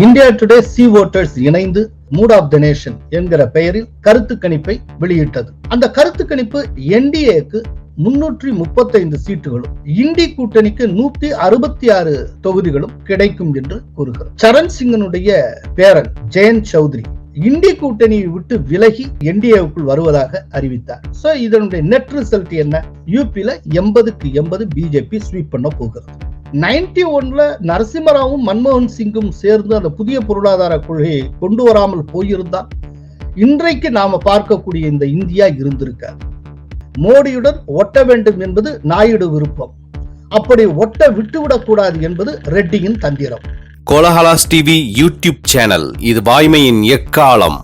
India today C voters இணைந்து mood of the nation என்கிற பெயரில் கருத்து கணிப்பை வெளியிட்டது. அந்த கருத்து கணிப்பு என்டிஏக்கு முன்னூற்றி முப்பத்தைந்து சீட்டுகளும் இண்டி கூட்டணிக்கு நூத்தி அறுபத்தி ஆறு தொகுதிகளும் கிடைக்கும் என்று கூறுகிறார் சரண் சிங்கனுடைய பேரன் ஜெயந்த் சௌத்ரி இண்டி கூட்டணியை விட்டு விலகி என்டிஏவுக்குள் வருவதாக அறிவித்தார். சோ இதனுடைய நெட் ரிசல்ட் என்ன? யூபில எண்பதுக்கு எண்பது பிஜேபி ஸ்வீப் பண்ண போகிறது. நைன்டி ஒன்ல நரசிம்மராவும் மன்மோகன் சிங்கும் சேர்ந்து அந்த புதிய பொருளாதார கொள்கையை கொண்டு வராமல் போயிருந்தால் இன்றைக்கு நாம பார்க்கக்கூடிய இந்த இந்தியா இருந்திருக்காது. மோடியுடன் ஒட்ட வேண்டும் என்பது நாயுடு விருப்பம். அப்படி ஒட்ட விட்டுவிடக் கூடாது என்பது ரெட்டியின் தந்திரம். கோலஹலாஸ் டிவி யூடியூப் சேனல் இது வாய்மையின் எக்காலம்.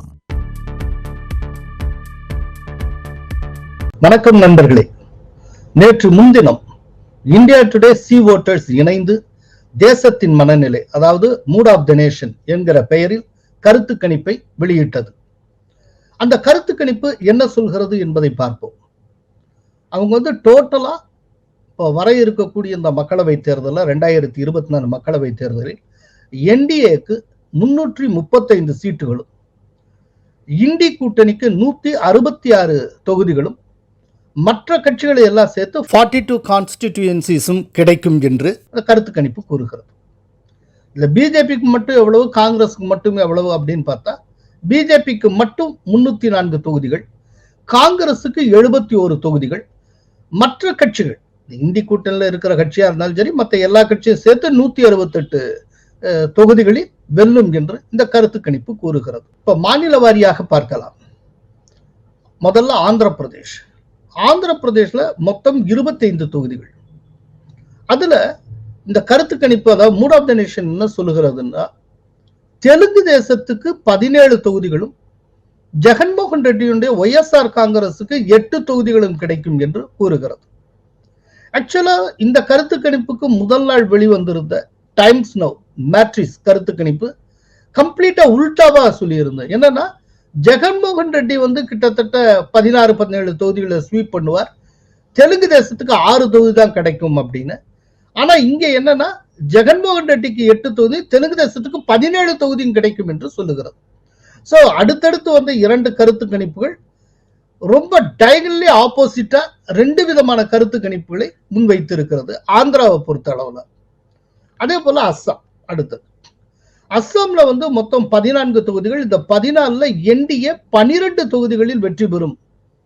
வணக்கம் நண்பர்களே. நேற்று முன்தினம் இந்தியா டுடே சி ஓட்டர்ஸ் இணைந்து தேசத்தின் மனநிலை அதாவது மூட் ஆஃப் த நேஷன் என்கிற பெயரில் கருத்து கணிப்பை வெளியிட்டது. அந்த கருத்து கணிப்பு என்ன சொல்கிறது என்பதை பார்ப்போம். அவங்க வந்து டோட்டலா இப்போ வர இருக்கக்கூடிய இந்த மக்களவை தேர்தலில் ரெண்டாயிரத்தி இருபத்தி நாலு மக்களவை தேர்தலில் என்டிஏக்கு முன்னூற்றி முப்பத்தைந்து சீட்டுகளும் இண்டி கூட்டணிக்கு நூத்தி அறுபத்தி ஆறு தொகுதிகளும் மற்ற கட்சிகளை எல்லாம் சேர்த்து ஃபார்ட்டி டூ கான்ஸ்டிடியூன்சிஸும் கிடைக்கும் என்று கருத்து கணிப்பு கூறுகிறது. இல்ல பிஜேபிக்கு மட்டும் எவ்வளவு காங்கிரஸுக்கு மட்டும் எவ்வளவு அப்படின்னு பார்த்தா பிஜேபிக்கு மட்டும் முன்னூத்தி நான்கு தொகுதிகள் காங்கிரஸுக்கு எழுபத்தி ஒரு தொகுதிகள் மற்ற கட்சிகள் இந்தி கூட்டணியில் இருக்கிற கட்சியா இருந்தாலும் சரி மற்ற எல்லா கட்சியும் சேர்த்து நூத்தி அறுபத்தெட்டு தொகுதிகளில் வெல்லும் என்று இந்த கருத்து கணிப்பு கூறுகிறது. இப்ப மாநில வாரியாக பார்க்கலாம். முதல்ல ஆந்திர பிரதேஷ் ஆந்திர பிரதேசில் மொத்தம் இருபத்தைந்து தொகுதிகள். அதுல இந்த கருத்து கணிப்பு அதாவது மூட் ஆஃப் த நேஷன் என்ன சொல்லுகிறதுன்னா தெலுங்கு தேசத்துக்கு பதினேழு தொகுதிகளும் ஜெகன்மோகன் ரெட்டியுடைய ஒய்எஸ்ஆர் காங்கிரஸுக்கு எட்டு தொகுதிகளும் கிடைக்கும் என்று கூறுகிறது. ஆக்சுவலா இந்த கருத்து கணிப்புக்கு முதல் நாள் வெளிவந்திருந்த டைம்ஸ் நோ மேட்ரிஸ் கருத்து கணிப்பு கம்ப்ளீட்டா உல்டாவா சொல்லியிருந்தேன். என்னன்னா ஜெகன்மோகன் ரெட்டி வந்து கிட்டத்தட்ட பதினாறு பதினேழு தொகுதிகளை ஸ்வீப் பண்ணுவார். தெலுங்கு தேசத்துக்கு ஆறு தொகுதி தான் கிடைக்கும் அப்படின்னு. ஆனா இங்க என்னன்னா ஜெகன்மோகன் ரெட்டிக்கு எட்டு தொகுதி தெலுங்கு தேசத்துக்கு பதினேழு தொகுதியும் கிடைக்கும் என்று சொல்லுகிறது. ஸோ அடுத்தடுத்து வந்த இரண்டு கருத்து கணிப்புகள் ரொம்ப டைகன்லி ஆப்போசிட்டா ரெண்டு விதமான கருத்து கணிப்புகளை முன்வைத்திருக்கிறது ஆந்திராவை பொறுத்த அளவுல. அதே போல அஸ்ஸாம் அடுத்தது அஸ்ஸாம்ல வந்து மொத்தம் பதினான்கு தொகுதிகள். இந்த பதினாலுல என்டிஏ பனிரெண்டு தொகுதிகளில் வெற்றி பெறும்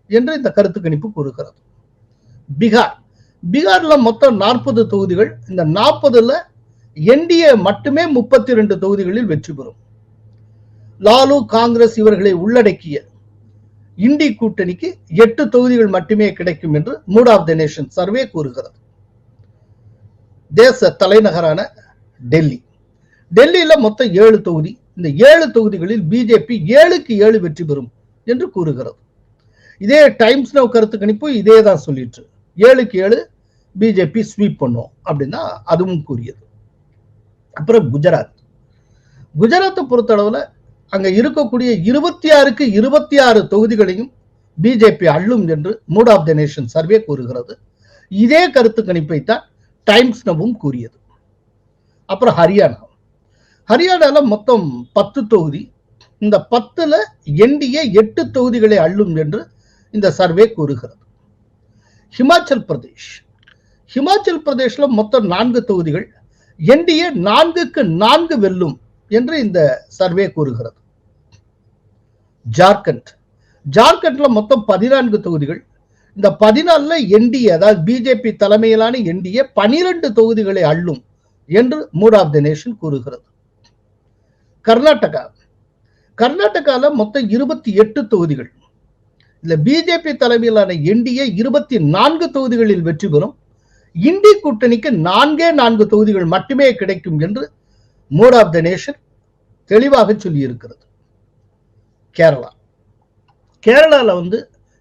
என்று இந்த கருத்து கணிப்பு கூறுகிறது. பீகார். பீகார்ல மொத்தம் நாற்பது தொகுதிகள். இந்த நாற்பதுல என்டிஏ மட்டுமே முப்பத்தி ரெண்டு தொகுதிகளில் வெற்றி பெறும். லாலு காங்கிரஸ் இவர்களை உள்ளடக்கிய இண்டி கூட்டணிக்கு எட்டு தொகுதிகள் மட்டுமே கிடைக்கும் என்று mood of the nation survey கூறுகிறது. தேச தலைநகரான டெல்லி. டெல்லியில மொத்தம் ஏழு தொகுதி. இந்த ஏழு தொகுதிகளில் பிஜேபி ஏழுக்கு ஏழு வெற்றி பெறும் என்று கூறுகிறது. இதே டைம்ஸ் நவ் கருத்து கணிப்பு இதே தான் சொல்லிட்டு ஏழுக்கு ஏழு பிஜேபி ஸ்வீப் பண்ணும் அப்படின்னா அதுவும் கூறியது. அப்புறம் குஜராத். குஜராத்தை பொறுத்தளவுல அங்க இருக்கக்கூடிய இருபத்தி ஆறுக்கு இருபத்தி ஆறு தொகுதிகளையும் பிஜேபி அள்ளும் என்று mood of the nation survey கூறுகிறது. இதே கருத்து கணிப்பை தான் டைம்ஸ் நவும் கூறியது. அப்புறம் ஹரியானா. ஹரியானால மொத்தம் பத்து தொகுதி. இந்த பத்துல என்டிஏ எட்டு தொகுதிகளை அள்ளும் என்று இந்த சர்வே கூறுகிறது. ஹிமாச்சல் பிரதேஷ். ஹிமாச்சல் பிரதேஷில் மொத்தம் நான்கு தொகுதிகள். என்டிஏ நான்குக்கு நான்கு வெல்லும் என்று இந்த சர்வே கூறுகிறது. ஜார்க்கண்ட். ஜார்க்கண்ட்ல மொத்தம் பதினான்கு தொகுதிகள். இந்த பதினாலுல என்டிஏ அதாவது பிஜேபி தலைமையிலான என்டிஏ பனிரெண்டு தொகுதிகளை அள்ளும் என்று மூட் ஆஃப் தி நேஷன் கூறுகிறது. கர்நாடகா. கர்நாடகாவில் மொத்தம் இருபத்தி எட்டு தொகுதிகள். இந்த பிஜேபி தலைமையிலான என்டிஏ இருபத்தி நான்கு தொகுதிகளில் வெற்றி பெறும். இண்டி கூட்டணிக்கு நான்கே நான்கு தொகுதிகள் மட்டுமே கிடைக்கும் என்று மூட் ஆஃப் த நேஷன் தெளிவாக சொல்லி இருக்கிறது கேரளா. கேரளால வந்து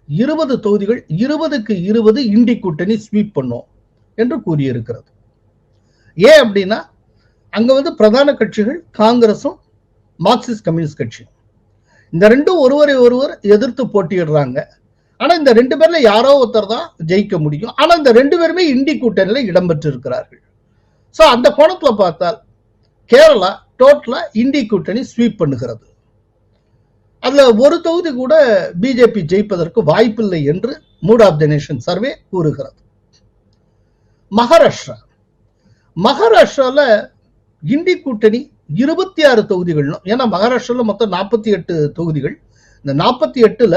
இருபது தொகுதிகள் இருபதுக்கு இருபது இண்டி கூட்டணி ஸ்வீப் பண்ணும் என்று கூறியிருக்கிறது. ஏன் அப்படின்னா அங்க வந்து பிரதான கட்சிகள் காங்கிரஸும் மார்க்சிஸ்ட் கம்யூனிஸ்ட் கட்சி. இந்த ரெண்டும் ஒருவரை ஒருவர் எதிர்த்து போட்டியிடுறாங்க. ஆனா இந்த ரெண்டு பேர்ல யாரோ ஒருத்தர் தான் ஜெயிக்க முடியும். ஆனா இந்த ரெண்டு பேருமே இண்டி கூட்டணியில இடம்பெற்று இருக்கிறார்கள் அந்த கோணத்துல பார்த்தால் கேரளா டோட்டலா இண்டி கூட்டணி ஸ்வீப் பண்ணுகிறது. அதுல ஒரு தொகுதி கூட பிஜேபி ஜெயிப்பதற்கு வாய்ப்பில்லை என்று mood of the nation survey கூறுகிறது. மகாராஷ்டிரா. மகாராஷ்டிரால இண்டி கூட்டணி இருபத்தி ஆறு தொகுதிகளும் ஏன்னா மகாராஷ்டிராவில் மொத்தம் நாற்பத்தி எட்டு தொகுதிகள். இந்த நாற்பத்தி எட்டுல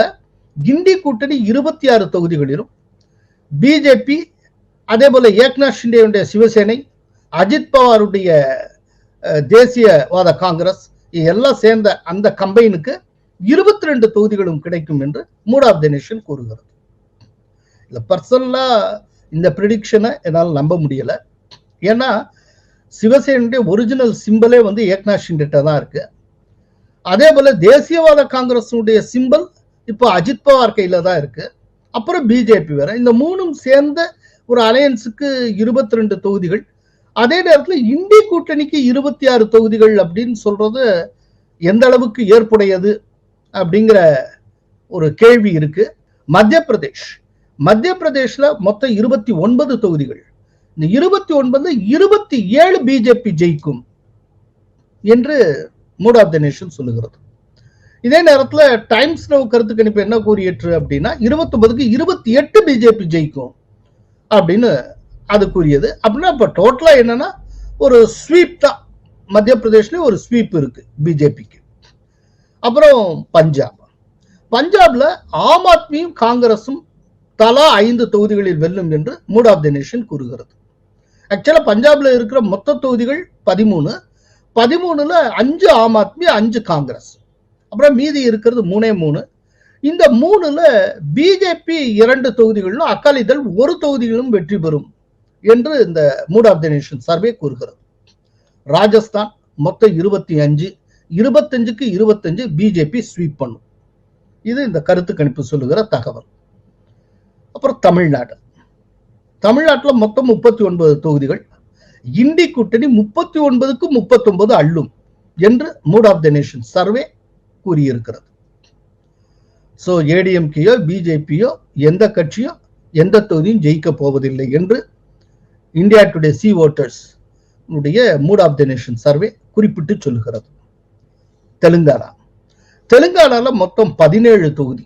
கிண்டி கூட்டணி இருபத்தி ஆறு தொகுதிகளிலும் பிஜேபி அதே போல ஏக்நாத் ஷிண்டேவுடைய சிவசேனை அஜித் பவாருடைய அஹ், தேசியவாத காங்கிரஸ் எல்லாம் சேர்ந்த அந்த கம்பைனுக்கு இருபத்தி ரெண்டு தொகுதிகளும் கிடைக்கும் என்று மூட் ஆஃப் த நேஷன் கூறுகிறது. இல்லை பர்சனலாக இந்த ப்ரிடிக்ஷனை என்னால் நம்ப முடியல. ஏன்னா சிவசேனுடைய ஒரிஜினல் சிம்பலே வந்து ஏக்நாத் ஷிண்டே தான் இருக்கு. அதே போல தேசியவாத காங்கிரஸுடைய சிம்பல் இப்போ அஜித் பவார் கையில தான் இருக்கு. அப்புறம் பிஜேபி வேற. இந்த மூணும் சேர்ந்த ஒரு அலையன்ஸுக்கு இருபத்தி ரெண்டு தொகுதிகள். அதே நேரத்தில் இந்தி கூட்டணிக்கு இருபத்தி ஆறு தொகுதிகள் அப்படின்னு சொல்றது எந்த அளவுக்கு ஏற்புடையது அப்படிங்கிற ஒரு கேள்வி இருக்கு. மத்திய பிரதேஷ் மத்திய பிரதேஷ்ல மொத்தம் இருபத்தி ஒன்பது தொகுதிகள். இந்த இருபத்தி ஒன்பது இருபத்தி ஏழு பிஜேபி ஜெயிக்கும் என்று மூட் ஆஃப் த நேஷன் சொல்லுகிறது. இதே நேரத்துல டைம்ஸ் நவ் கருத்து கணிப்பு என்ன கூறியிற்று அப்படின்னா இருபத்தொன்பதுக்கு இருபத்தி எட்டு பிஜேபி ஜெயிக்கும் அப்படின்னு அது கூறியது. அப்படின்னா இப்போ டோட்டலா என்னன்னா ஒரு ஸ்வீப் தான். மத்திய பிரதேஷ்லயும் ஒரு ஸ்வீப் இருக்கு பிஜேபிக்கு அப்புறம் பஞ்சாப். பஞ்சாப்ல ஆம் ஆத்மியும் காங்கிரஸும் தலா ஐந்து தொகுதிகளில் வெல்லும் என்று மூட் ஆஃப் த நேஷன் கூறுகிறது. ஆக்சுவலா பஞ்சாப்ல இருக்கிற மொத்த தொகுதிகள் பதிமூணு. பதிமூணுல அஞ்சு ஆம் ஆத்மி அஞ்சு காங்கிரஸ். அப்புறம் மீதி இருக்கிறது மூணே மூணு. இந்த மூணுல பிஜேபி இரண்டு தொகுதிகளிலும் அக்காலிதழ் ஒரு தொகுதியிலும் வெற்றி பெறும் என்று இந்த mood of the nation survey கூறுகிறது. ராஜஸ்தான் மொத்தம் இருபத்தி அஞ்சு. இருபத்தஞ்சுக்கு இருபத்தஞ்சு பிஜேபி ஸ்வீப் பண்ணும். இது இந்த கருத்து கணிப்பு சொல்லுகிற தகவல். அப்புறம் தமிழ்நாடு. தமிழ்நாட்டில் மொத்தம் முப்பத்தி ஒன்பது தொகுதிகள். இந்தி கூட்டணி முப்பத்தி ஒன்பதுக்கு முப்பத்தொன்பது அள்ளும் என்று mood of the nation survey கூறியிருக்கிறது. ஸோ ஏடிஎம்கேயோ பிஜேபியோ எந்த கட்சியோ எந்த தொகுதியும் ஜெயிக்க போவதில்லை என்று இந்தியா டுடே சி ஓட்டர்ஸ் உடைய mood of the nation survey குறிப்பிட்டு சொல்லுகிறது. தெலுங்கானா. தெலுங்கானால மொத்தம் பதினேழு தொகுதி.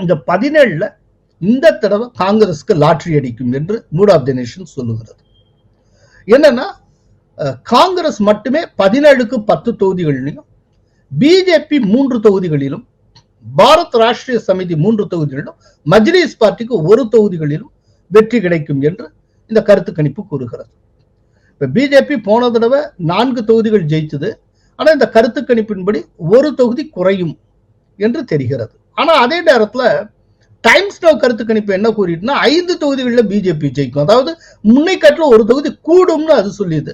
இந்த பதினேழுல இந்த தடவை காங்கிரஸ்க்கு லாட்ரி அடிக்கும் என்று மூட் ஆஃப் த நேஷன் சொல்லுகிறது. என்னன்னா காங்கிரஸ் மட்டுமே பதினேழுக்கு பத்து தொகுதிகளிலும் பிஜேபி மூன்று தொகுதிகளிலும் பாரத் ராஷ்டிரிய சமிதி மூன்று தொகுதிகளிலும் மஜ்லிஸ் பார்ட்டிக்கு ஒரு தொகுதிகளிலும் வெற்றி கிடைக்கும் என்று இந்த கருத்து கணிப்பு கூறுகிறது. இப்ப பிஜேபி போன தடவை நான்கு தொகுதிகள் ஜெயிச்சது ஆனா இந்த கருத்து கணிப்பின்படி ஒரு தொகுதி குறையும் என்று தெரிகிறது. ஆனா அதே நேரத்துல டைம்ஸ் நோ கருத்து கணிப்பு என்ன கூறிட்டுனா ஐந்து தொகுதிகளில் பிஜேபி ஜெயிக்கும். அதாவது முன்னைக்காட்டில் ஒரு தொகுதி கூடும்னு அது சொல்லியது.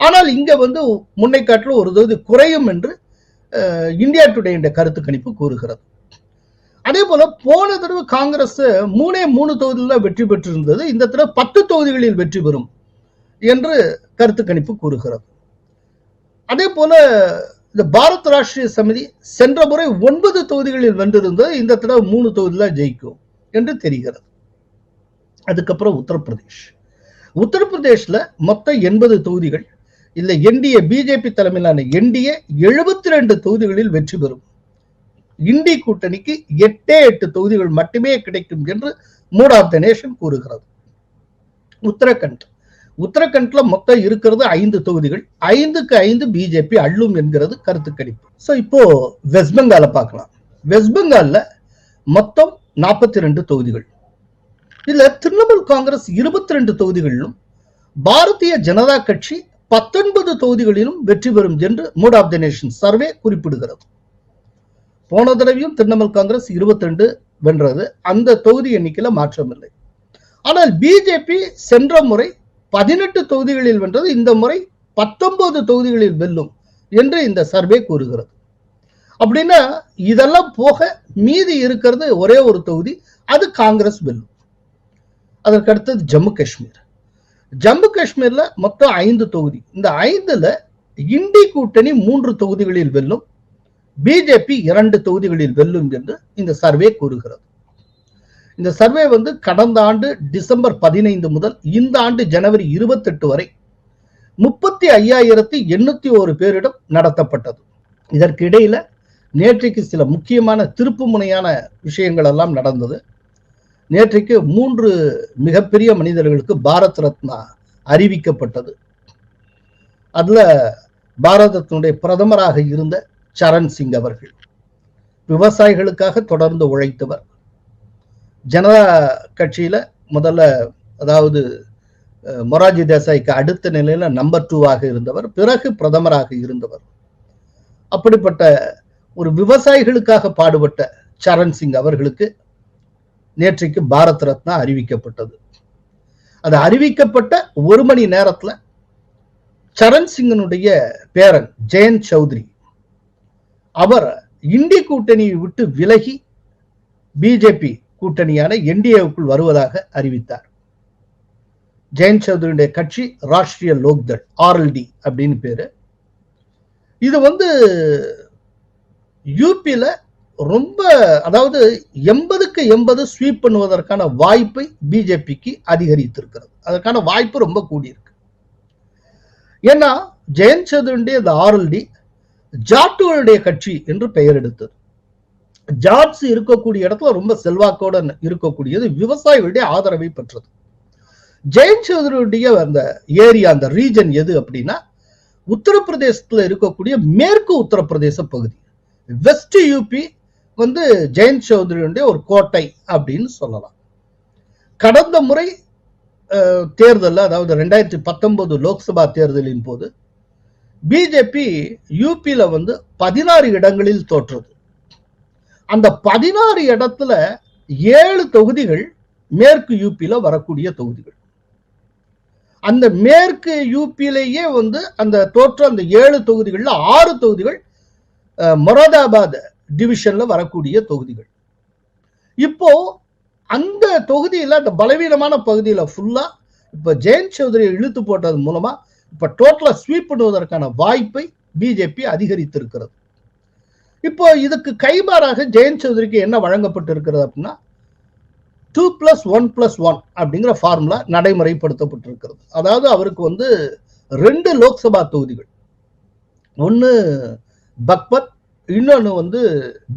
ஆனால் இங்க வந்து முன்னைக்காட்டில் ஒரு தொகுதி குறையும் என்று அஹ், இந்தியா டுடே என்ற கருத்து கணிப்பு கூறுகிறது. அதே போல போன தடவை காங்கிரஸ் மூணே மூணு தொகுதியில் வெற்றி பெற்றிருந்தது. இந்த தடவை பத்து தொகுதிகளில் வெற்றி பெறும் என்று கருத்து கணிப்பு கூறுகிறது. அதே போல இந்த பாரத் ராஷ்டிரிய சமிதி சென்ற முறை ஒன்பது தொகுதிகளில் வென்றிருந்தது. இந்த தடவை மூணு தொகுதியில ஜெயிக்கும் என்று தெரிகிறது. அதுக்கப்புறம் உத்தரப்பிரதேஷ். உத்தரப்பிரதேஷில் மொத்தம் எண்பது தொகுதிகள். இல்லை என்டிஏ பிஜேபி தலைமையிலான என்டிஏ எழுபத்தி ரெண்டு தொகுதிகளில் வெற்றி பெறும். இண்டி கூட்டணிக்கு எட்டே எட்டு தொகுதிகள் மட்டுமே கிடைக்கும் என்று மூட் ஆஃப் த நேஷன் கூறுகிறது. உத்தரகண்ட். உத்தரகண்ட்ல மொத்தம் இருக்கிறது ஐந்து தொகுதிகள். ஐந்துக்கு ஐந்து பிஜேபி அள்ளும் என்கிறது கருத்து கணிப்பு சோ இப்போ வெஸ்ட் பெங்கால பார்க்கலாம். வெஸ்ட் பெங்கால்ல மொத்தம் நாற்பத்தி ரெண்டு தொகுதிகள். இதுல திரிணாமுல் காங்கிரஸ் இருபத்தி ரெண்டு தொகுதிகளிலும் பாரதிய ஜனதா கட்சி பத்தொன்பது தொகுதிகளிலும் வெற்றி பெறும் என்று mood of the nation survey குறிப்பிடுகிறது. போன தடவையும் திரிணாமுல் காங்கிரஸ் 22 வென்றது. அந்த தொகுதி எண்ணிக்கையில மாற்றம் இல்லை. ஆனால் பிஜேபி சென்ற முறை பதினெட்டு தொகுதிகளில் வென்றது. இந்த முறை பத்தொன்பது தொகுதிகளில் வெல்லும் என்று இந்த சர்வே கூறுகிறது. அப்படின்னா இதெல்லாம் போக மீதி இருக்கிறது ஒரே ஒரு தொகுதி அது காங்கிரஸ் வெல்லும். அதற்கு அடுத்தது ஜம்மு காஷ்மீர். ஜம்மு காஷ்மீர்ல மொத்தம் ஐந்து தொகுதி. இந்த ஐந்துல இண்டி கூட்டணி மூன்று தொகுதிகளில் வெல்லும். பிஜேபி இரண்டு தொகுதிகளில் வெல்லும் என்று இந்த சர்வே கூறுகிறது. இந்த சர்வே வந்து கடந்த ஆண்டு டிசம்பர் பதினைந்து முதல் இந்த ஆண்டு ஜனவரி இருபத்தெட்டு வரை முப்பத்தி ஐயாயிரத்தி எண்ணூத்தி ஒரு பேரிடம் நடத்தப்பட்டது. இதற்கு இடையில நேற்றைக்கு சில முக்கியமான திருப்பு முனையான விஷயங்கள் எல்லாம் நடந்தது. நேற்றைக்கு மூன்று மிகப்பெரிய மனிதர்களுக்கு பாரத் ரத்னா அறிவிக்கப்பட்டது. அதுல பாரதத்தினுடைய பிரதமராக இருந்த சரண் சிங் அவர்கள் விவசாயிகளுக்காக தொடர்ந்து உழைத்தவர். ஜனதா கட்சியில முதல்ல அதாவது மொராஜி தேசாய்க்கு அடுத்த நிலையில நம்பர் டூவாக இருந்தவர் பிறகு பிரதமராக இருந்தவர். அப்படிப்பட்ட ஒரு விவசாயிகளுக்காக பாடுபட்ட சரண் சிங் அவர்களுக்கு நேற்றைக்கு பாரத் ரத்னா அறிவிக்கப்பட்டது. அது அறிவிக்கப்பட்ட ஒரு மணி நேரத்துல சரண் சிங்கனுடைய பேரன் ஜெயந்த் சௌத்ரி அவர் இந்தி கூட்டணியை விட்டு விலகி பிஜேபி கூட்டணியான என்டிஏவுக்குள் வருவதாக அறிவித்தார். ஜெயந்த் சௌத்ரியுடைய கட்சி ராஷ்டிரிய லோக்தள் ஆர்எல்டி அப்படின்னு பேரு. இது வந்து யூபியில ரொம்ப அதாவது எண்பதுக்கு எண்பது ஸ்வீப் பண்ணுவதற்கான வாய்ப்பை பிஜேபிக்கு அதிகரித்திருக்கிறது. அதற்கான வாய்ப்பு ரொம்ப கூடியிருக்கு. ஏன்னா ஜெயந்த் சௌத்ரியுடைய இந்த ஆர்எல்டி ஜாட்டுகளுடைய கட்சி என்று பெயர் எடுத்தது. ஜாப்ஸ் இருக்கக்கூடிய இடத்துல ரொம்ப செல்வாக்கோட இருக்கக்கூடியது விவசாயிகளுடைய ஆதரவை பெற்றது. ஜெயந்த் சௌதரியுடைய அந்த ஏரியா அந்த ரீஜன் எது அப்படின்னா உத்தரப்பிரதேசத்துல இருக்கக்கூடிய மேற்கு உத்தரப்பிரதேச பகுதி. வெஸ்ட் யூபி வந்து ஜெயந்த் சௌத்ரியுடைய ஒரு கோட்டை அப்படின்னு சொல்லலாம். கடந்த முறை அஹ், அதாவது ரெண்டாயிரத்தி பத்தொன்பது லோக்சபா தேர்தலின் போது பிஜேபி யூபியில் வந்து பதினாறு இடங்களில் தோற்றது. அந்த பதினாறு இடத்துல ஏழு தொகுதிகள் மேற்கு யூபியில வரக்கூடிய தொகுதிகள். அந்த மேற்கு யூபியிலேயே வந்து அந்த தோற்ற அந்த ஏழு தொகுதிகளில் ஆறு தொகுதிகள் அஹ், மொராதாபாத் டிவிஷன்ல வரக்கூடிய தொகுதிகள். இப்போ அந்த தொகுதியில் அந்த பலவீனமான பகுதியில் ஃபுல்லா இப்போ ஜெயந்த் சௌத்ரியை இழுத்து போட்டது மூலமா இப்போ டோட்டலாக ஸ்வீப் பண்ணுவதற்கான வாய்ப்பை பிஜேபி அதிகரித்திருக்கிறது. இப்போ இதுக்கு கைமாறாக ஜெயந்த் சௌத்ரிக்கு என்ன வழங்கப்பட்டிருக்கிறது அப்படின்னா two plus one plus one அப்படிங்கிற ஃபார்முலா நடைமுறைப்படுத்தப்பட்டிருக்கிறது. அதாவது அவருக்கு வந்து ரெண்டு லோக்சபா தொகுதிகள். ஒன்று பக்பத் இன்னொன்று வந்து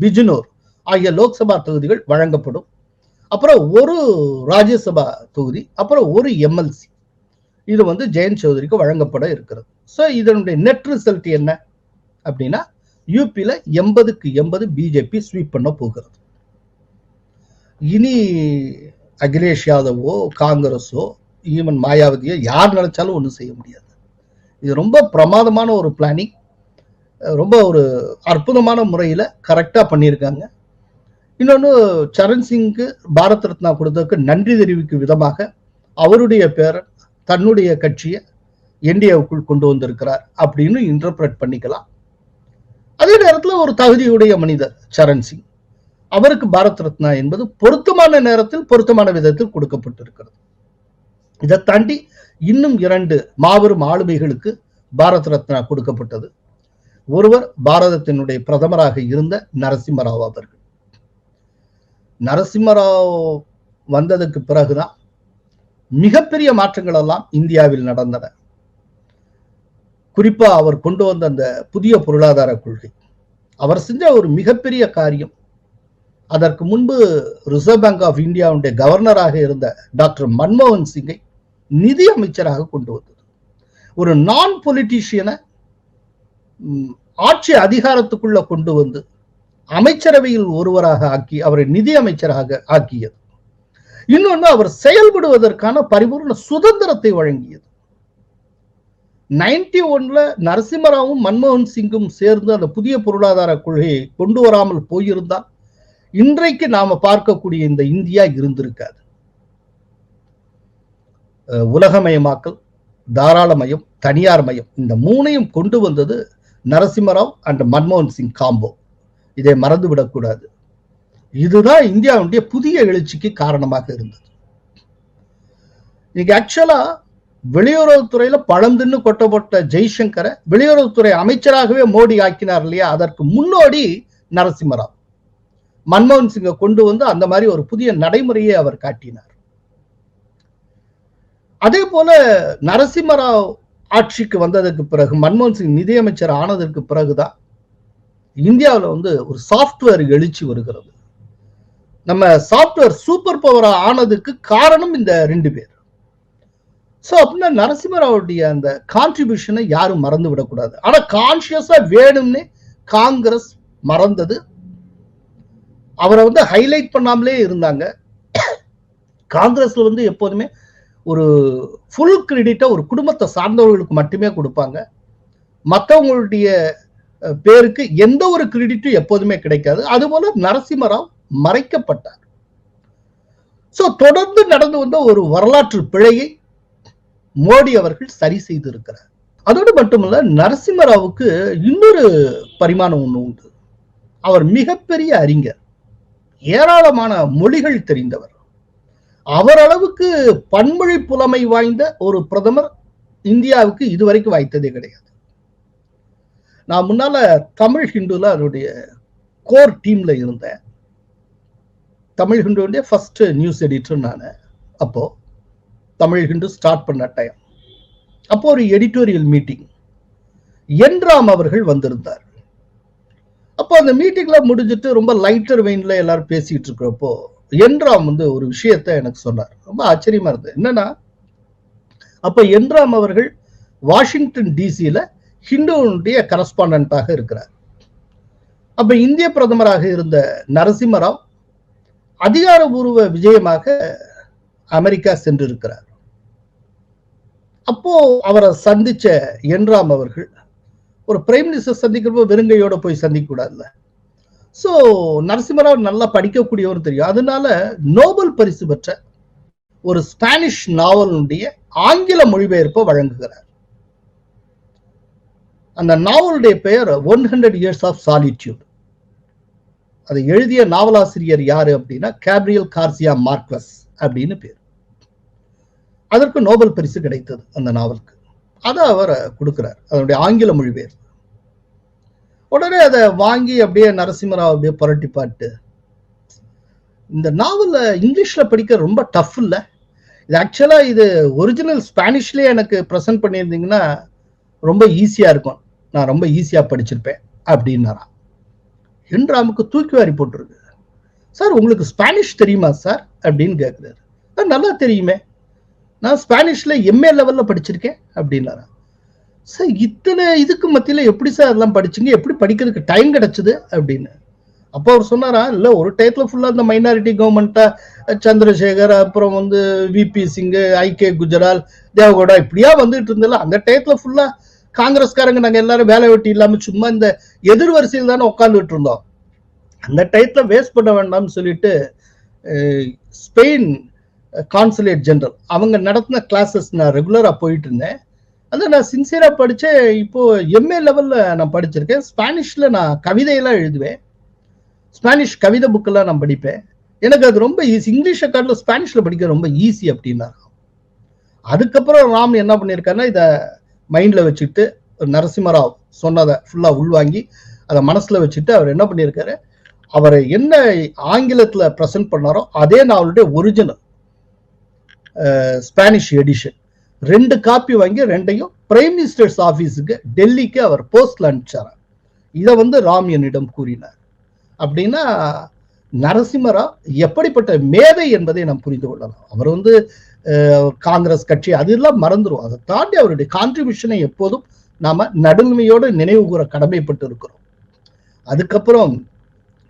பிஜ்னோர் ஆகிய லோக்சபா தொகுதிகள் வழங்கப்படும். அப்புறம் ஒரு ராஜ்யசபா தொகுதி அப்புறம் ஒரு எம்எல்சி. இது வந்து ஜெயந்த் சௌத்ரிக்கு வழங்கப்பட இருக்கிறது. ஸோ இதனுடைய நெட் ரிசல்ட் என்ன அப்படின்னா யூபியில எண்பதுக்கு எண்பது பிஜேபி ஸ்வீப் பண்ண போகிறது. இனி அகிலேஷ் யாதவோ காங்கிரஸோ ஈவன் மாயாவதியோ யார் நினைச்சாலும் ஒன்றும் செய்ய முடியாது. இது ரொம்ப பிரமாதமான ஒரு பிளானிங் ரொம்ப ஒரு அற்புதமான முறையில் கரெக்டாக பண்ணியிருக்காங்க. இன்னொன்று சரண் சிங்க்கு பாரத் ரத்னா கொடுத்ததுக்கு நன்றி தெரிவிக்கும் விதமாக அவருடைய பேரன் தன்னுடைய கட்சியை என்டிஏவுக்குள் கொண்டு வந்திருக்கிறார் அப்படின்னு இன்டர்பிரட் பண்ணிக்கலாம். அதே நேரத்தில் ஒரு தகுதியுடைய மனிதர் சரண் சிங். அவருக்கு பாரத் ரத்னா என்பது பொருத்தமான நேரத்தில் பொருத்தமான விதத்தில் கொடுக்கப்பட்டிருக்கிறது. இதை தாண்டி இன்னும் இரண்டு மாபெரும் ஆளுமைகளுக்கு பாரத் ரத்னா கொடுக்கப்பட்டது. ஒருவர் பாரதத்தினுடைய பிரதமராக இருந்த நரசிம்மராவ் அவர்கள். நரசிம்மராவ் வந்ததுக்கு பிறகுதான் மிகப்பெரிய மாற்றங்கள் எல்லாம் இந்தியாவில் நடந்தன. குறிப்பா அவர் கொண்டு வந்த அந்த புதிய பொருளாதார கொள்கை. அவர் செஞ்ச ஒரு மிகப்பெரிய காரியம். அதற்கு முன்பு ரிசர்வ் பேங்க் ஆஃப் இந்தியாவுடைய கவர்னராக இருந்த டாக்டர் மன்மோகன் சிங்கை நிதி அமைச்சராக கொண்டு வந்தது. ஒரு நான் பொலிட்டீஷியனை ஆட்சி அதிகாரத்துக்குள்ள கொண்டு வந்து அமைச்சரவையில் ஒருவராக ஆக்கி அவரை நிதி அமைச்சராக ஆக்கியது. இன்னொன்று அவர் செயல்படுவதற்கான பரிபூர்ண சுதந்திரத்தை வழங்கியது. நைன்டி ஒன்ல நரசிம்மராவும் மன்மோகன் சிங்கும் சேர்ந்து அந்த புதிய பொருளாதார கொள்கையை கொண்டு வராமல் போயிருந்தால் இன்றைக்கு நாம பார்க்கக்கூடிய இந்த இந்தியா இருந்திருக்காது. உலகமயமாக்கல் தாராளமயம் தனியார் மயம் இந்த மூணையும் கொண்டு வந்தது நரசிம்மராவ் அண்ட் மன்மோகன் சிங் காம்போ இதை மறந்துவிடக்கூடாது இதுதான் இந்தியாவுடைய புதிய எழுச்சிக்கு காரணமாக இருந்தது. இன்னைக்கு ஆக்சுவலா வெளியுறவுத்துறையில பழந்துன்னு கொட்டப்பட்ட ஜெய்சங்கரை வெளியுறவுத்துறை அமைச்சராகவே மோடி ஆக்கினார் இல்லையா? அதற்கு முன்னோடி நரசிம்மராவ். மன்மோகன் சிங்கை கொண்டு வந்து அந்த மாதிரி ஒரு புதிய நடைமுறையை அவர் காட்டினார். அதே போல நரசிம்மராவ் ஆட்சிக்கு வந்ததற்கு பிறகு மன்மோகன் சிங் நிதியமைச்சர் ஆனதற்கு பிறகுதான் இந்தியாவில் வந்து ஒரு சாஃப்ட்வேர் எழுச்சி வருகிறது. நம்ம சாஃப்ட்வேர் சூப்பர் பவர் ஆனதுக்கு காரணம் இந்த ரெண்டு பேர். ஸோ அப்படின்னா நரசிம்மராவுடைய அந்த கான்ட்ரிபியூஷனை யாரும் மறந்து விடக்கூடாது. ஆனால் கான்சியஸா வேணும்னே காங்கிரஸ் மறந்தது. அவரை வந்து ஹைலைட் பண்ணாமலே இருந்தாங்க. காங்கிரஸ்ல வந்து எப்போதுமே ஒரு ஃபுல் கிரெடிட்டை ஒரு குடும்பத்தை சார்ந்தவர்களுக்கு மட்டுமே கொடுப்பாங்க. மற்றவங்களுடைய பேருக்கு எந்த ஒரு கிரெடிட்டும் எப்போதுமே கிடைக்காது. அதுபோல நரசிம்மராவ் மறைக்கப்பட்டார். ஸோ தொடர்ந்து நடந்து வந்த ஒரு வரலாற்று பிழையை மோடி அவர்கள் சரி செய்திருக்கிறார். அதோடு மட்டுமல்ல நரசிம்மராவுக்கு இன்னொரு பரிமாணம் ஒண்ணு உண்டு. அவர் மிகப்பெரிய அறிஞர். ஏராளமான மொழிகள் தெரிந்தவர். அவரளவுக்கு பன்மொழி புலமை வாய்ந்த ஒரு பிரதமர் இந்தியாவுக்கு இதுவரைக்கும் வாய்த்ததே கிடையாது. நான் முன்னால தமிழ் ஹிந்துல அதனுடைய கோர் டீம்ல இருந்தேன். தமிழ் ஹிந்துடைய ஃபர்ஸ்ட் நியூஸ் எடிட்டர் நான். அப்போ தமிழ் ஹிண்டு ஸ்டார்ட் பண்ண டைம் அப்போ ஒரு எடிட்டோரியல் மீட்டிங் என்றாம் அவர்கள் வந்திருந்தார். அப்போ அந்த மீட்டிங்ல முடிஞ்சிட்டு ரொம்ப லைட்டர் வெயின்ல எல்லாரும் பேசிட்டு இருக்கிறப்போ என்றாம் வந்து ஒரு விஷயத்த எனக்கு சொன்னார். ரொம்ப ஆச்சரியமா இருந்தது. என்னன்னா அப்ப என்றாம் அவர்கள் வாஷிங்டன் டிசியில ஹிந்துனுடைய கரஸ்பாண்டாக இருக்கிறார். அப்ப இந்திய பிரதமராக இருந்த நரசிம்மராவ் அதிகாரபூர்வ விஜயமாக அமெரிக்கா சென்றிருக்கிறார். அப்போ அவரை சந்திச்ச என்றாம் அவர்கள் ஒரு பிரைம் மினிஸ்டர் சந்திக்கிறப்போ வெறுங்கையோட போய் சந்திக்க கூடாதுல்ல சோ நரசிம்மராவ் நல்லா படிக்கக்கூடியவர் தெரியும். அதனால நோபல் பரிசு பெற்ற ஒரு ஸ்பானிஷ் நாவலுடைய ஆங்கில மொழிபெயர்ப்பை வழங்குகிறார். அந்த நாவலுடைய பெயர் one hundred years of solitude. அதை எழுதிய நாவலாசிரியர் யாரு அப்படின்னா கேப்ரியல் கார்சியா மார்க்வஸ் அப்படின்னு பேர். அதற்கு நோபல் பரிசு கிடைத்தது அந்த நாவலுக்கு. அதை அவர் கொடுக்குறார். அதனுடைய ஆங்கில மொழிபெயர்ப்பு உடனே அதை வாங்கி அப்படியே நரசிம்மராவ் அப்படியே புரட்டி பாட்டு. இந்த நாவல இங்கிலீஷில் படிக்க ரொம்ப டஃப் இல்லை. இது ஆக்சுவலாக இது ஒரிஜினல் ஸ்பானிஷ்லேயே எனக்கு ப்ரெசென்ட் பண்ணியிருந்தீங்கன்னா ரொம்ப ஈஸியாக இருக்கும். நான் ரொம்ப ஈஸியாக படிச்சிருப்பேன் அப்படின்னாராம். என்ராமுக்கு தூக்கி வாரி போட்டிருக்கு. சார் உங்களுக்கு ஸ்பானிஷ் தெரியுமா சார்? அப்படின்னு கேட்குறாரு. நல்லா தெரியுமே. நான் ஸ்பானிஷ்ல எம்ஏ லெவல்ல படிச்சிருக்கேன் அப்படின்னாரா. சார் இத்தனை இதுக்கு மத்தியில் எப்படி சார் அதெல்லாம் படிச்சீங்க? எப்படி படிக்கிறதுக்கு டைம் கிடைச்சது? அப்படின்னு. அப்போ அவர் சொன்னாரா இல்லை ஒரு டயத்தில் ஃபுல்லாக இந்த மைனாரிட்டி கவர்மெண்ட்டாக சந்திரசேகர் அப்புறம் வந்து VP Singh I K Gujral Deve Gowda இப்படியா வந்துட்டு இருந்தல அந்த டயத்தில் ஃபுல்லாக காங்கிரஸ்காரங்க நாங்கள் எல்லாரும் வேலை வெட்டி இல்லாமல் சும்மா இந்த எதிர் வரிசையில் தானே உட்காந்துட்டு இருந்தோம். அந்த டயத்தில் வேஸ்ட் பண்ண வேண்டாம்னு சொல்லிட்டு ஸ்பெயின் கான்சுலேட் ஜெனரல் அவங்க நடத்தின கிளாஸஸ் நான் ரெகுலராக போயிட்டு இருந்தேன் அதை நான் சின்சியராக படித்தேன் இப்போது எம்ஏ லெவலில் நான் படிச்சிருக்கேன். ஸ்பானிஷில் நான் கவிதையெல்லாம் எழுதுவேன். ஸ்பானிஷ் கவிதை புக்கெல்லாம் நான் படிப்பேன். எனக்கு அது ரொம்ப ஈஸி இங்கிலீஷை காட்டில் ஸ்பானிஷில் படிக்க ரொம்ப ஈஸி அப்படின்னாரு அதுக்கப்புறம் ராம் என்ன பண்ணியிருக்காருன்னா இதை மைண்ட்ல வச்சுட்டு நரசிம்மராவ் சொன்னதை ஃபுல்லாக உள்வாங்கி அதை மனசுல வச்சுட்டு அவர் என்ன பண்ணியிருக்காரு? அவரை என்ன ஆங்கிலத்தில் ப்ரெசென்ட் பண்ணாரோ அதே நாவலுடைய ஒரிஜினல் ஸ்பானிஷ் எடிஷன் ரெண்டு காப்பி வாங்கி ரெண்டையும் பிரைம் மினிஸ்டர்ஸ் ஆஃபீஸுக்கு டெல்லிக்கு அவர் போஸ்ட்ல அனுப்பிச்சாராம் இதை வந்து ராம் என்னிடம் கூறினார். அப்படின்னா நரசிம்மரா எப்படிப்பட்ட மேதை என்பதை நாம் புரிந்து கொள்ளலாம். அவர் வந்து காங்கிரஸ் கட்சி அதெல்லாம் மறந்துடும் அதை தாண்டி அவருடைய கான்ட்ரிபியூஷனை எப்போதும் நாம நடுநிலையோடு நினைவு கூற கடமைப்பட்டு இருக்கிறோம் அதுக்கப்புறம்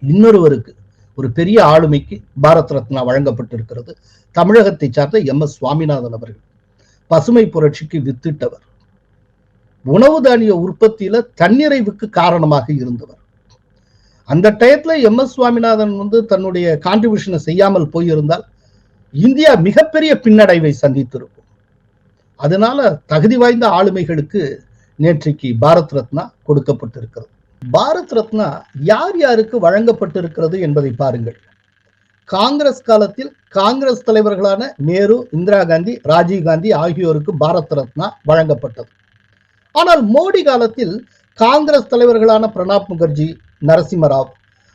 இன்னொருவருக்கு ஒரு பெரிய ஆளுமைக்கு பாரத் ரத்னா வழங்கப்பட்டிருக்கிறது. தமிழகத்தை சார்ந்த எம். எஸ். சுவாமிநாதன் அவர்கள். பசுமை புரட்சிக்கு வித்திட்டவர். உணவு தானிய உற்பத்தியில தன்னிறைவுக்கு காரணமாக இருந்தவர். அந்த டயத்துல எம். எஸ். சுவாமிநாதன் வந்து தன்னுடைய கான்ட்ரிபியூஷனை செய்யாமல் போயிருந்தால் இந்தியா மிகப்பெரிய பின்னடைவை சந்தித்திருக்கும். அதனால தகுதி வாய்ந்த ஆளுமைகளுக்கு நேற்றைக்கு பாரத் ரத்னா கொடுக்கப்பட்டிருக்கிறது. பாரத் ரத்னா யார் யாருக்கு வழங்கப்பட்டிருக்கிறது என்பதை பாருங்கள். காங்கிரஸ் காலத்தில் காங்கிரஸ் தலைவர்களான நேரு இந்திரா காந்தி ராஜீவ் காந்தி ஆகியோருக்கு பாரத் ரத்னா வழங்கப்பட்டது. ஆனால் மோடி காலத்தில் காங்கிரஸ் தலைவர்களான பிரணாப் முகர்ஜி நரசிம்மராவ்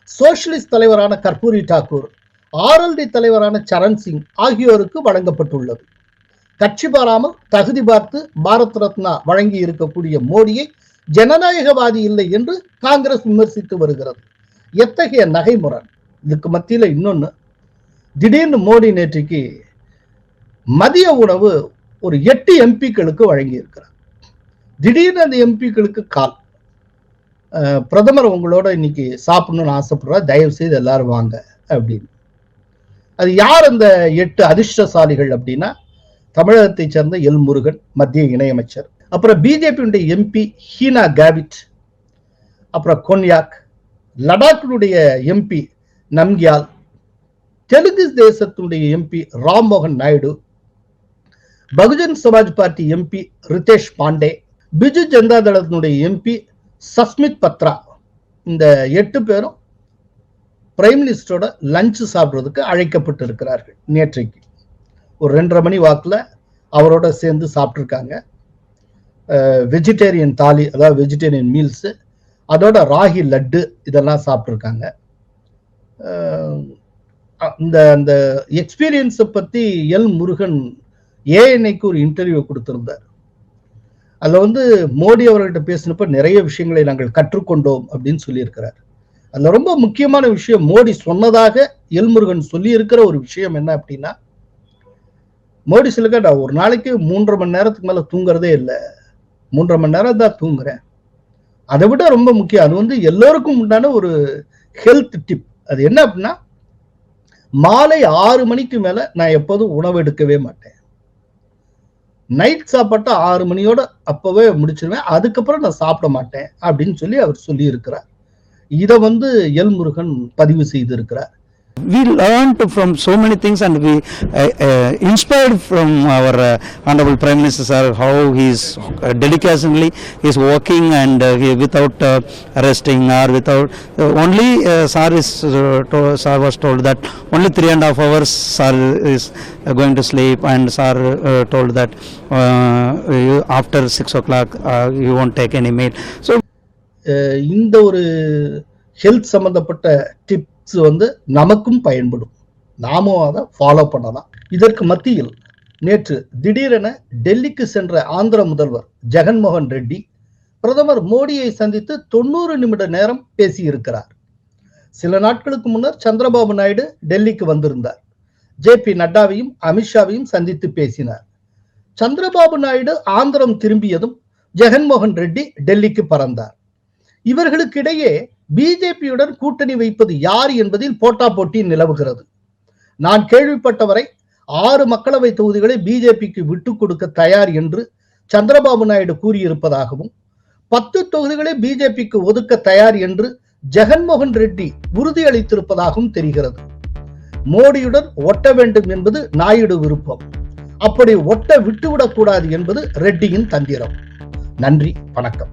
சோசியலிஸ்ட் தலைவரான கர்பூரி டாக்கூர் ஆர்எல்டி தலைவரான சரண் சிங் ஆகியோருக்கு வழங்கப்பட்டுள்ளது. கட்சி பாராமல் தகுதி பார்த்து பாரத் ரத்னா வழங்கி இருக்கக்கூடிய மோடியை ஜனநாயகவாதி இல்லை என்று காங்கிரஸ் விமர்சித்து வருகிறது. எத்தகைய நகைமுரண் இதுக்கு மத்தியில் இன்னொன்று திடீர்னு மோடி நேற்றைக்கு மதிய உணவு ஒரு எட்டு எம்பிக்களுக்கு வழங்கி இருக்கிறார் திடீர்னு அந்த எம்பிக்களுக்கு கால். பிரதமர் உங்களோட இன்னைக்கு சாப்பிடணும்னு ஆசைப்படுறா தயவு செய்து எல்லாரும் வாங்க அப்படின்னு. அது யார் அந்த எட்டு அதிர்ஷ்டசாலிகள் அப்படின்னா தமிழகத்தை சேர்ந்த எல் முருகன் மத்திய இணையமைச்சர். அப்புறம் பிஜேபியுடைய எம்பி ஹீனா கேவிட் அப்புறம் கொன்யாக் லடாக்கினுடைய எம்பி நம்கியால் தெலுங்கு தேசத்தினுடைய MP Rammohan Naidu Bahujan Samaj party MP Ritesh Pandey Biju Janata தளத்தினுடைய MP Sasmit Patra. இந்த எட்டு பேரும் பிரைம் மினிஸ்டரோட லஞ்சு சாப்பிட்றதுக்கு அழைக்கப்பட்டு இருக்கிறார்கள் நேற்றைக்கு. ஒரு ரெண்டரை மணி வாக்கில் அவரோட சேர்ந்து சாப்பிட்ருக்காங்க வெஜிடேரியன் தாலி அதாவது வெஜிடேரியன் மீல்ஸு அதோட ராகி லட்டு இதெல்லாம் சாப்பிட்ருக்காங்க இந்த அந்த எக்ஸ்பீரியன்ஸை பற்றி எல் முருகன் ஏஎன்ஐக்கு ஒரு இன்டர்வியூ கொடுத்துருந்தார்? அதில் வந்து மோடி அவர்கள்ட்ட பேசினப்ப நிறைய விஷயங்களை நாங்கள் கற்றுக்கொண்டோம் அப்படின்னு சொல்லியிருக்கிறார். அதில் ரொம்ப முக்கியமான விஷயம் மோடி சொன்னதாக எல்முருகன் முருகன் சொல்லியிருக்கிற ஒரு விஷயம் என்ன அப்படின்னா மோடி சொல்லுங்க ஒரு நாளைக்கு மூன்றரை மணி நேரத்துக்கு மேலே தூங்குறதே இல்லை. மூன்றரை மணி நேரம் தான் தூங்குறேன். அதை விட ரொம்ப முக்கியம் அது வந்து எல்லோருக்கும் உண்டான ஒரு ஹெல்த் டிப் அது என்ன அப்படின்னா மாலை ஆறு மணிக்கு மேல நான் எப்போதும் உணவு எடுக்கவே மாட்டேன். நைட் சாப்பாட்டை ஆறு மணியோட அப்பவே முடிச்சிருவேன் அதுக்கப்புறம் நான் சாப்பிட மாட்டேன் அப்படின்னு சொல்லி அவர் சொல்லி இருக்கிறார் இதை வந்து எல் முருகன் பதிவு செய்திருக்கிறார். we learned from so many things and we uh, uh, inspired from our uh, honorable prime minister sir how he is uh, dedicationally is working and uh, he, without uh, resting or without uh, only uh, sir is uh, to, sir was told that only three and a half hours sir is uh, going to sleep and sir uh, told that uh, you, after six o'clock uh, you won't take any meal so அஹ் இந்த ஒரு health சம்பந்தப்பட்ட tips வந்து நமக்கும் பயன்படும். நாமும் அதை follow பண்ணலாம். இதற்கு மத்தியில் நேற்று திடீரென டெல்லிக்கு சென்ற ஆந்திர முதல்வர் ஜெகன்மோகன் ரெட்டி பிரதமர் மோடியை சந்தித்து தொண்ணூறு நிமிட நேரம் பேசியிருக்கிறார். சில நாட்களுக்கு முன்னர் சந்திரபாபு நாயுடு டெல்லிக்கு வந்திருந்தார். ஜே பி நட்டாவையும் அமித்ஷாவையும் சந்தித்து பேசினார். சந்திரபாபு நாயுடு ஆந்திரம் திரும்பியதும் ஜெகன்மோகன் ரெட்டி டெல்லிக்கு பறந்தார். இவர்களுக்கிடையே பிஜேபியுடன் கூட்டணி வைப்பது யார் என்பதில் போட்டா போட்டி நிலவுகிறது. நான் கேள்விப்பட்டவரை ஆறு மக்களவை தொகுதிகளை பிஜேபிக்கு விட்டு கொடுக்க தயார் என்று சந்திரபாபு நாயுடு கூறியிருப்பதாகவும் பத்து தொகுதிகளை பிஜேபிக்கு ஒதுக்க தயார் என்று ஜெகன்மோகன் ரெட்டி உறுதியளித்திருப்பதாகவும் தெரிகிறது. மோடியுடன் ஒட்ட வேண்டும் என்பது நாயுடு விருப்பம். அப்படி ஒட்ட விட்டுவிடக்கூடாது என்பது ரெட்டியின் தந்திரம். நன்றி வணக்கம்.